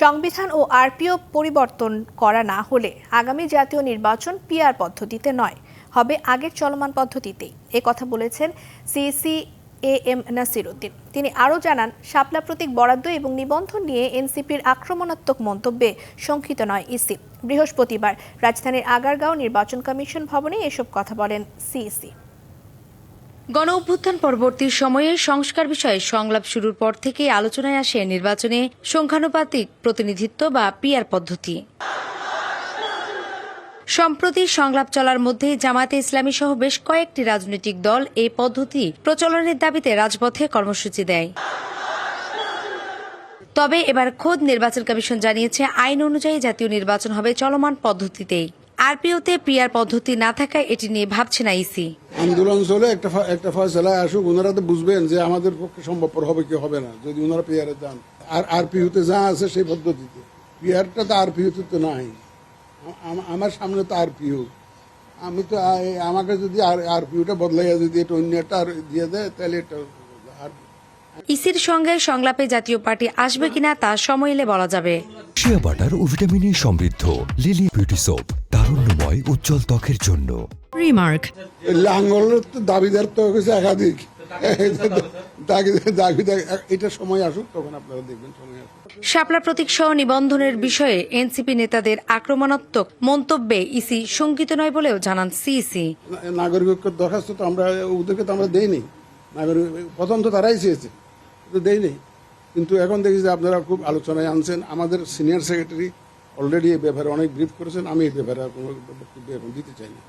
সংবিধান ও আরপিও পরিবর্তন করা না হলে আগামী জাতীয় নির্বাচন পিআর পদ্ধতিতে নয়, হবে আগের চলমান পদ্ধতিতেই। এ কথা বলেছেন CC A M Nasir Uddin তিনি আরও জানান, শাপলা প্রতীক বরাদ্দ এবং নিবন্ধন নিয়ে এনসিপির আক্রমণাত্মক মন্তব্যে শঙ্কিত নয় ইসি। বৃহস্পতিবার রাজধানীর আগারগাঁও নির্বাচন কমিশন ভবনে এসব কথা বলেন সিইসি। গণ অভ্যুত্থান পরবর্তী সময়ে সংস্কার বিষয়ে সংলাপ শুরুর পর থেকে আলোচনায় আসে নির্বাচনে সংখ্যানুপাতিক প্রতিনিধিত্ব বা পিআর পদ্ধতি। সম্প্রতি সংলাপ চলার মধ্যে জামায়াতে ইসলামী সহ বেশ কয়েকটি রাজনৈতিক দল এই পদ্ধতি প্রচলনের দাবিতে রাজপথে কর্মসূচি দেয়। তবে এবার খোদ নির্বাচন কমিশন জানিয়েছে, আইন অনুযায়ী জাতীয় নির্বাচন হবে চলমান পদ্ধতিতেই। আরপিওতে পিআর পদ্ধতি না থাকায় এটি নিয়ে ভাবছে না ইসি। আন্দোলন চলে একটা ফা- একটা ফয়সলায় আসুক ওনারা তো বুঝবেন যে আমাদের পক্ষে সম্ভবপর হবে কি হবে না যদি ওনারা পিয়ারে যান। আর আর পিহুতে যা আছে সেই পদ্ধতিতে। পিয়ারটা তো আর পিহুতে তো নাই। আমার সামনে তো আর পিহু আমি তো আমাকে যদি আর আর পিহুটা বদলাইয়া যদি এটা অন্য একটা আর দিয়ে দেয় তাহলে এটা আর ইসির সঙ্গে সংলাপে জাতীয় পার্টি আসবে কিনা তা সময় এলে বলা যাবে। শিয়া বাটার ও ভিটামিনে সমৃদ্ধ লিলি বিউটি সোপ তারুণ্যময় উজ্জ্বল ত্বকের জন্য. এই লাঙ্গলের তো দাবিদার তো হয়েছে একাধিক। দাবিদার এটা সময় আসুক তখন আপনারা দেখবেন সময় আসুক। শাপলা প্রতীক সহ নিবন্ধনের বিষয়ে এনসিপি নেতাদের আক্রমণাত্মক মন্তব্যে ইসি শঙ্কিত নয় বলেও জানান সিইসি। না- নাগরিকত্বের দরখাস্ত তো আমরা ওদেরকে তো আমরা দেইনি। নাগরিক প্রথম তো তারাই চেয়েছে তো দেইনি। কিন্তু এখন দেখি যে আপনারা খুব আলোচনায় আনছেন। আমাদের সিনিয়র সেক্রেটারি অলরেডি এই ব্যাপারে অনেক ব্রিফ করেছেন আমি এই ব্যাপারে আর কোনো বক্তব্য এখন দিতে চাই না।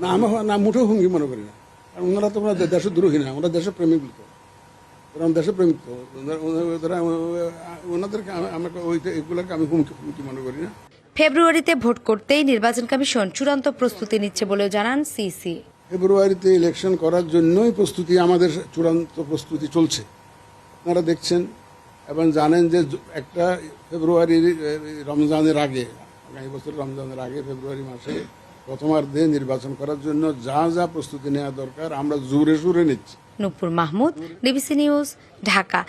না আমার না মুঠেও হুঙ্গি মনে করি না। কারণ ওনারা তো ওনারা দেশের দ্রোহী না ওনারা দেশের প্রেমিক তো ওরা দেশের প্রেমিক তো ওনাদেরকে আমাকে ওই এগুলোকে আমি হুমকি হুমকি মনে করি না। ফেব্রুয়ারিতে ভোট করতেই নির্বাচন কমিশন চূড়ান্ত প্রস্তুতি নিচ্ছে বলেও জানান সিইসি ফেব্রুয়ারিতে ইলেকশন করার জন্যই প্রস্তুতি আমাদের চূড়ান্ত প্রস্তুতি চলছে। আপনারা দেখছেন এবং জানেন যে একটা ফেব্রুয়ারির রমজানের আগে, আগামী বছর রমজানের আগে, ফেব্রুয়ারি মাসে প্রথমার্ধে নির্বাচন করার জন্য যা যা প্রস্তুতি নেওয়া দরকার আমরা জোরে জোরে নিচ্ছি। Nupur Mahmud DBC news, Dhaka.